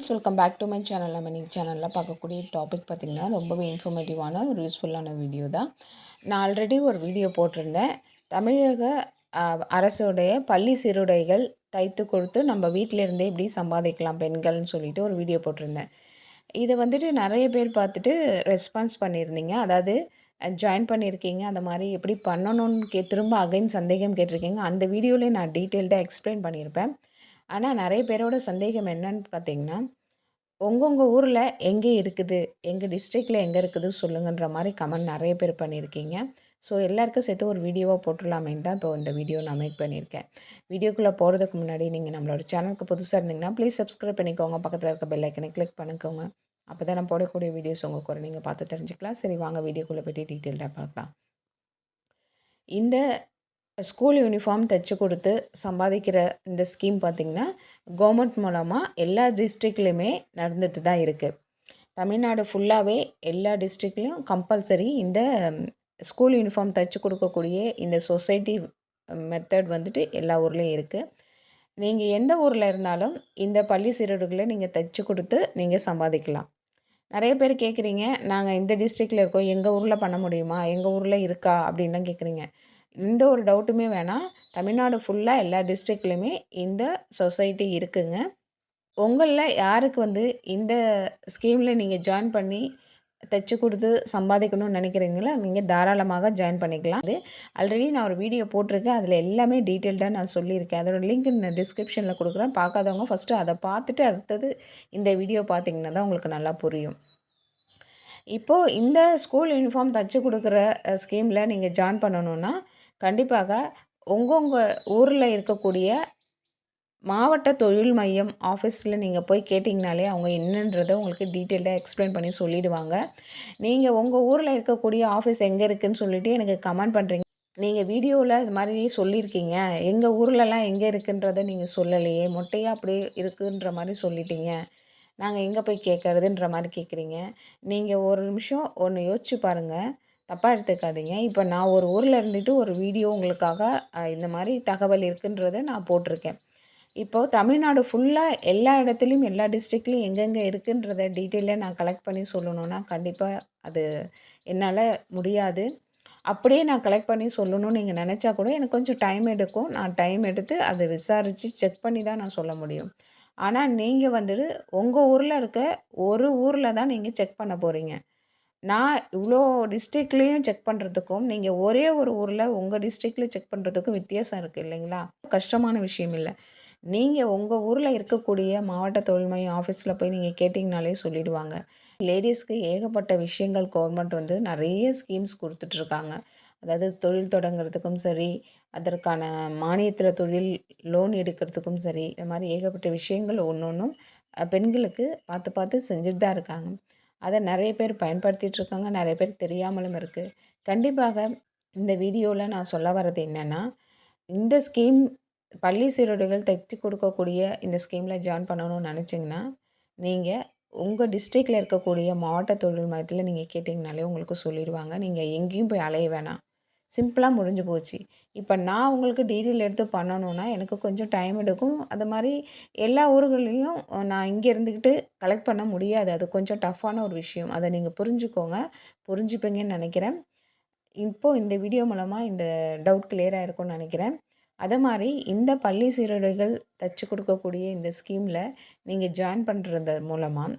Friends welcome back to my channel நம்ம இன்றைக்கி சேனலில் பார்க்கக்கூடிய டாபிக் பார்த்திங்கன்னா ரொம்பவே இன்ஃபர்மேட்டிவான ஒரு யூஸ்ஃபுல்லான வீடியோ தான். நான் ஆல்ரெடி ஒரு வீடியோ போட்டிருந்தேன். தமிழக அரசுடைய பள்ளி சீருடைகள் தைத்து கொடுத்து நம்ம வீட்டிலேருந்தே எப்படி சம்பாதிக்கலாம் பெண்கள்னு சொல்லிட்டு ஒரு வீடியோ போட்டிருந்தேன். இதை வந்துட்டு நிறைய பேர் பார்த்துட்டு ரெஸ்பான்ஸ் பண்ணியிருந்தீங்க. அதாவது ஜாயின் பண்ணியிருக்கீங்க. அந்த மாதிரி எப்படி பண்ணணும்னு கே திரும்ப அகைன் சந்தேகம் கேட்டிருக்கீங்க. அந்த வீடியோவிலே நான் டீட்டெயில்டாக எக்ஸ்பிளைன் பண்ணியிருப்பேன். ஆனால் நிறைய பேரோட சந்தேகம் என்னன்னு பார்த்தீங்கன்னா உங்கவுங்க ஊரில் எங்கே இருக்குது? எங்கள் டிஸ்ட்ரிக்டில் எங்கே இருக்குது சொல்லுங்கன்ற மாதிரி கமெண்ட் நிறைய பேர் பண்ணியிருக்கீங்க. ஸோ எல்லாருக்கும் சேர்த்து ஒரு வீடியோவாக போட்டுடலாமேன்னு தான் இப்போ இந்த வீடியோ நான் மேக் பண்ணியிருக்கேன். வீடியோக்குள்ளே போகிறதுக்கு முன்னாடி நீங்கள் நம்மளோட சேனலுக்கு புதுசாக இருந்தீங்கன்னா ப்ளீஸ் சப்ஸ்கிரைப் பண்ணிக்கோங்க. பக்கத்தில் இருக்க பெல் ஐக்கனை கிளிக் பண்ணிக்கோங்க. அப்போ தான் நான் போடக்கூடிய வீடியோஸ் உங்கள் கூட நீங்கள் பார்த்து தெரிஞ்சுக்கலாம். சரி வாங்க வீடியோக்குள்ளே போய்ட்டு டீட்டெயில்டாக பார்க்கலாம். இந்த ஸ்கூல் யூனிஃபார்ம் தைச்சி கொடுத்து சம்பாதிக்கிற இந்த ஸ்கீம் பார்த்திங்கன்னா கவர்மெண்ட் மூலமாக எல்லா டிஸ்ட்ரிக்ட்லேயுமே நடந்துட்டு தான் இருக்குது தமிழ்நாடு ஃபுல்லாகவே எல்லா டிஸ்ட்ரிக்ட்லேயும் கம்பல்சரி இந்த ஸ்கூல் யூனிஃபார்ம் தைச்சி கொடுக்கக்கூடிய இந்த சொசைட்டி மெத்தட் வந்துட்டு எல்லா ஊர்லேயும் இருக்குது நீங்கள் எந்த ஊரில் இருந்தாலும் இந்த பள்ளி சீருடைகளை நீங்கள் தைச்சி கொடுத்து நீங்கள் சம்பாதிக்கலாம். நிறைய பேர் கேட்குறீங்க நாங்கள் இந்த டிஸ்ட்ரிக்டில் இருக்கோம் எங்கள் ஊரில் பண்ண முடியுமா எங்கள் ஊரில் இருக்கா அப்படின்லாம் கேட்குறீங்க எந்த ஒரு டவுட்டுமே வேணாம் தமிழ்நாடு ஃபுல்லாக எல்லா டிஸ்ட்ரிக்ட்லேயுமே இந்த சொசைட்டி இருக்குங்க. உங்களில் யாருக்கு வந்து இந்த ஸ்கீமில் நீங்கள் ஜாயின் பண்ணி தைச்சு கொடுத்து சம்பாதிக்கணும்னு நினைக்கிறீங்களோ நீங்கள் தாராளமாக ஜாயின் பண்ணிக்கலாம். அது ஆல்ரெடி நான் ஒரு வீடியோ போட்டிருக்கேன். அதில் எல்லாமே டீட்டெயில்டாக நான் சொல்லியிருக்கேன். அதோட லிங்க் நான் டிஸ்கிரிப்ஷனில் கொடுக்குறேன். பார்க்காதவங்க ஃபஸ்ட்டு அதை பார்த்துட்டு அடுத்தது இந்த வீடியோ பார்த்தீங்கன்னா தான் உங்களுக்கு நல்லா புரியும். இப்போது இந்த ஸ்கூல் யூனிஃபார்ம் தைச்சு கொடுக்குற ஸ்கீமில் நீங்கள் ஜாயின் பண்ணணுன்னா கண்டிப்பாக உங்கள் ஊரில் இருக்கக்கூடிய மாவட்ட தொழில் மையம் ஆஃபீஸில் நீங்கள் போய் கேட்டிங்கனாலே அவங்க என்னன்றதை உங்களுக்கு டீட்டெயில்டாக எக்ஸ்பிளைன் பண்ணி சொல்லிவிடுவாங்க நீங்கள் உங்கள் ஊரில் இருக்கக்கூடிய ஆஃபீஸ் எங்கே இருக்குதுன்னு சொல்லிவிட்டு எனக்கு கமெண்ட் பண்ணுறீங்க நீங்கள் வீடியோவில் இது மாதிரி சொல்லியிருக்கீங்க. எங்கள் ஊர்லலாம் எங்கே இருக்குன்றதை நீங்கள் சொல்லலையே மொட்டையாக அப்படியே இருக்குன்ற மாதிரி சொல்லிட்டீங்க. நாங்கள் எங்கே போய் கேட்கறதுன்ற மாதிரி கேட்குறீங்க நீங்கள் ஒரு நிமிஷம் ஒன்று யோசிச்சு பாருங்கள் தப்பாக எடுத்துக்காதீங்க. இப்போ நான் ஒரு ஊரில் இருந்துட்டு ஒரு வீடியோ உங்களுக்காக இந்த மாதிரி தகவல் இருக்குன்றதை நான் போட்டிருக்கேன். இப்போது தமிழ்நாடு ஃபுல்லாக எல்லா இடத்துலையும் எல்லா டிஸ்ட்ரிக்ட்லேயும் எங்கெங்கே இருக்குன்றத டீட்டெயிலாக நான் கலெக்ட் பண்ணி சொல்லணுன்னா கண்டிப்பாக அது என்னால் முடியாது. அப்படியே நான் கலெக்ட் பண்ணி சொல்லணும்னு நீங்கள் நினச்சா கூட எனக்கு கொஞ்சம் டைம் எடுக்கும். நான் டைம் எடுத்து அதை விசாரித்து செக் பண்ணி தான் நான் சொல்ல முடியும். ஆனால் நீங்கள் வந்துட்டு உங்கள் ஊரில் இருக்க ஒரு ஊரில் தான் நீங்கள் செக் பண்ண போகிறீங்க நான் இவ்வளோ டிஸ்ட்ரிக்ட்லேயும் செக் பண்ணுறதுக்கும் நீங்கள் ஒரே ஒரு ஊரில் உங்கள் டிஸ்ட்ரிக்டில் செக் பண்ணுறதுக்கும் வித்தியாசம் இருக்குது இல்லைங்களா? கஷ்டமான விஷயம் இல்லை. நீங்கள் உங்கள் ஊரில் இருக்கக்கூடிய மாவட்ட தொழில் மையம் ஆஃபீஸில் போய் நீங்கள் கேட்டிங்கனாலே சொல்லிடுவாங்க. லேடிஸ்க்கு ஏகப்பட்ட விஷயங்கள் கவர்மெண்ட் வந்து நிறைய ஸ்கீம்ஸ் கொடுத்துட்ருக்காங்க. அதாவது தொழில் தொடங்குறதுக்கும் சரி அதற்கான மானியத்தில் தொழில் லோன் எடுக்கிறதுக்கும் சரி இந்த மாதிரி ஏகப்பட்ட விஷயங்கள் ஒன்று ஒன்றும் பெண்களுக்கு பார்த்து பார்த்து செஞ்சுட்டு தான் இருக்காங்க. அதை நிறைய பேர் பயன்படுத்திகிட்ருக்காங்க நிறைய பேர் தெரியாமலும் இருக்குது கண்டிப்பாக இந்த வீடியோவில் நான் சொல்ல வர்றது என்னென்னா இந்த ஸ்கீம் பள்ளி சீருடைகள் தைச்சி கொடுக்கக்கூடிய இந்த ஸ்கீமில் ஜாயின் பண்ணணும்னு நினச்சிங்கன்னா நீங்கள் உங்கள் டிஸ்ட்ரிக்டில் இருக்கக்கூடிய மாவட்ட தொழில் மையத்தில் நீங்கள் கேட்டிங்கனாலே உங்களுக்கு சொல்லிடுவாங்க. நீங்கள் எங்கேயும் போய் அலைய வேணாம். சிம்பிளாக முடிஞ்சு போச்சு. இப்போ நான் உங்களுக்கு டீட்டெயில் எடுத்து பண்ணணுன்னா எனக்கு கொஞ்சம் டைம் எடுக்கும். அது மாதிரி எல்லா ஊர்களையும் நான் இங்கே இருந்துக்கிட்டு கலெக்ட் பண்ண முடியாது. அது கொஞ்சம் டஃப்பான ஒரு விஷயம். அதை நீங்கள் புரிஞ்சுக்கோங்க. புரிஞ்சுப்பீங்கன்னு நினைக்கிறேன். இப்போது இந்த வீடியோ மூலமாக இந்த டவுட் கிளியராக இருக்கும்னு நினைக்கிறேன். அதை மாதிரி இந்த பள்ளி சீருடைகள் தச்சு கொடுக்கக்கூடிய இந்த ஸ்கீமில் நீங்கள் ஜாயின் பண்ணுறது மூலமாக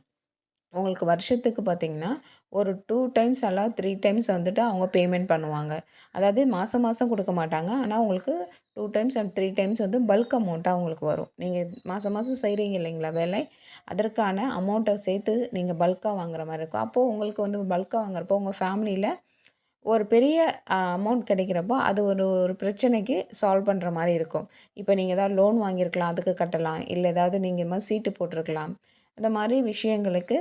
உங்களுக்கு வருஷத்துக்கு பார்த்தீங்கன்னா ஒரு டூ டைம்ஸ் அல்லது த்ரீ டைம்ஸ் வந்துட்டு அவங்க பேமெண்ட் பண்ணுவாங்க. அதாவது மாதம் மாதம் கொடுக்க மாட்டாங்க. ஆனால் உங்களுக்கு two times and three times வந்து பல்க் அமௌண்ட்டாக உங்களுக்கு வரும். நீங்கள் மாதம் மாதம் செய்கிறீங்க இல்லைங்களா வேலை? அதற்கான அமௌண்ட்டை சேர்த்து நீங்கள் பல்காக வாங்குற மாதிரி இருக்கும். அப்போது உங்களுக்கு வந்து பல்காக வாங்குறப்போ உங்கள் ஃபேமிலியில் ஒரு பெரிய அமௌண்ட் கிடைக்கிறப்போ அது ஒரு ஒரு பிரச்சனைக்கு சால்வ் பண்ணுற மாதிரி இருக்கும். இப்போ நீங்கள் ஏதாவது லோன் வாங்கியிருக்கலாம் அதுக்கு கட்டலாம். இல்லை ஏதாவது நீங்கள் இது மாதிரி சீட்டு போட்டிருக்கலாம். அந்த மாதிரி விஷயங்களுக்கு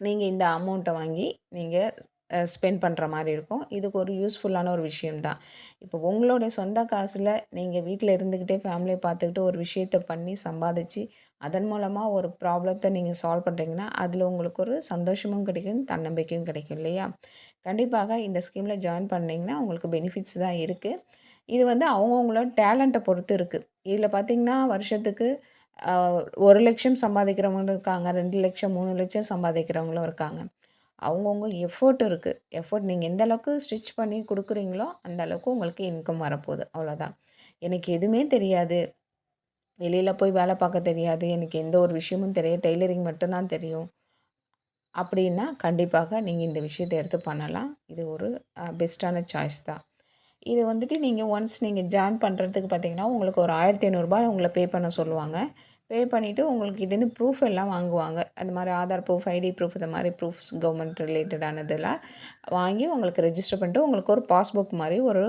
நீங்கள் இந்த அமௌண்ட்டை வாங்கி நீங்கள் ஸ்பெண்ட் பண்ணுற மாதிரி இருக்கும். இதுக்கு ஒரு யூஸ்ஃபுல்லான ஒரு விஷயம்தான் இப்போ உங்களுடைய சொந்த காசில் நீங்கள் வீட்டில் இருந்துக்கிட்டே ஃபேமிலியை பார்த்துக்கிட்டு ஒரு விஷயத்த பண்ணி சம்பாதிச்சு அதன் மூலமாக ஒரு ப்ராப்ளத்தை நீங்கள் சால்வ் பண்ணுறீங்கன்னா அதில் உங்களுக்கு ஒரு சந்தோஷமும் கிடைக்கும் தன்னம்பிக்கையும் கிடைக்கும் இல்லையா? கண்டிப்பாக இந்த ஸ்கீமில் ஜாயின் பண்ணிங்கன்னா உங்களுக்கு பெனிஃபிட்ஸ் தான் இருக்குது இது வந்து அவங்கவுங்களோட டேலண்ட்டை பொறுத்து இருக்குது இதில் பார்த்திங்கன்னா வருஷத்துக்கு ஒரு லட்சம் சம்பாதிக்கிறவங்களும் இருக்காங்க ரெண்டு லட்சம் மூணு லட்சம் சம்பாதிக்கிறவங்களும் இருக்காங்க. அவங்கவுங்க எஃபோர்ட் இருக்குது எஃபோர்ட் நீங்கள் எந்த அளவுக்கு ஸ்டிச் பண்ணி கொடுக்குறீங்களோ அந்த அளவுக்கு உங்களுக்கு இன்கம் வரப்போகுது. அவ்வளோதான் எனக்கு எதுவுமே தெரியாது. வெளியில் போய் வேலை பார்க்க தெரியாது. எனக்கு எந்த ஒரு விஷயமும் தெரியாது. டெய்லரிங் மட்டும்தான் தெரியும். அப்படின்னா கண்டிப்பாக நீங்கள் இந்த விஷயத்தை எடுத்து பண்ணலாம். இது ஒரு பெஸ்ட்டான சாய்ஸ் தான். இது வந்துட்டு நீங்கள் ஒன்ஸ் நீங்கள் ஜாயின் பண்ணுறதுக்கு பார்த்தீங்கன்னா உங்களுக்கு ஒரு ஆயிரத்தி ஐநூறுரூபா உங்களை பே பண்ண சொல்லுவாங்க. பே பண்ணிவிட்டு உங்கள்கிட்டேருந்து ப்ரூஃப் எல்லாம் வாங்குவாங்க. அந்த மாதிரி ஆதார் ப்ரூஃப் ஐடி ப்ரூஃப் இந்த மாதிரி ப்ரூஃப்ஸ் கவர்மெண்ட் ரிலேட்டடானதெல்லாம் வாங்கி உங்களுக்கு ரெஜிஸ்டர் பண்ணிட்டு உங்களுக்கு ஒரு பாஸ்புக் மாதிரி ஒரு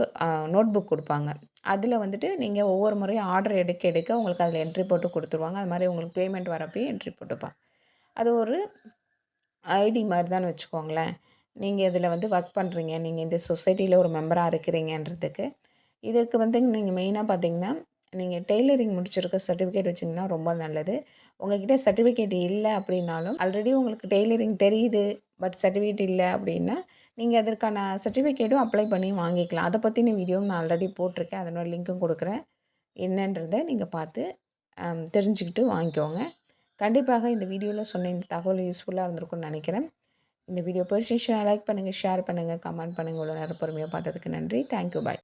நோட் புக் கொடுப்பாங்க. அதில் வந்துட்டு நீங்கள் ஒவ்வொரு முறையும் ஆர்டர் எடுக்க எடுக்க உங்களுக்கு அதில் என்ட்ரி போட்டு கொடுத்துருவாங்க. அது மாதிரி உங்களுக்கு பேமெண்ட் வரப்பையும் என்ட்ரி போட்டுப்பாங்க. அது ஒரு ஐடி மாதிரி தான் வச்சுக்கோங்களேன். நீங்கள் இதில் வந்து ஒர்க் பண்ணுறீங்க நீங்கள் இந்த சொசைட்டியில் ஒரு மெம்பராக இருக்கிறீங்கன்றதுக்கு. இதற்கு வந்து நீங்கள் மெயினாக பார்த்தீங்கன்னா நீங்கள் டெய்லரிங் முடிச்சிருக்க சர்டிஃபிகேட் வச்சிங்கன்னா ரொம்ப நல்லது. உங்கள்கிட்ட சர்டிஃபிகேட் இல்லை அப்படின்னாலும் ஆல்ரெடி உங்களுக்கு டெய்லரிங் தெரியுது பட் சர்டிஃபிகேட் இல்லை அப்படின்னா நீங்கள் அதற்கான சர்டிஃபிகேட்டும் அப்ளை பண்ணி வாங்கிக்கலாம். அதை பற்றின வீடியோவும் நான் ஆல்ரெடி போட்டிருக்கேன். அதனோட லிங்க்கும் கொடுக்குறேன். என்னன்றதை நீங்கள் பார்த்து தெரிஞ்சுக்கிட்டு வாங்கிக்கோங்க. கண்டிப்பாக இந்த வீடியோவில் சொன்ன இந்த தகவல் யூஸ்ஃபுல்லாக இருந்திருக்கும்னு நினைக்கிறேன். இந்த வீடியோ பிடிச்சிருந்துச்சுன்னா லைக் பண்ணுங்கள் ஷேர் பண்ணுங்கள் கமெண்ட் பண்ணுங்கள் இவ்வளோ நேரம் பொறுமையாக பார்த்ததுக்கு நன்றி. Thank you bye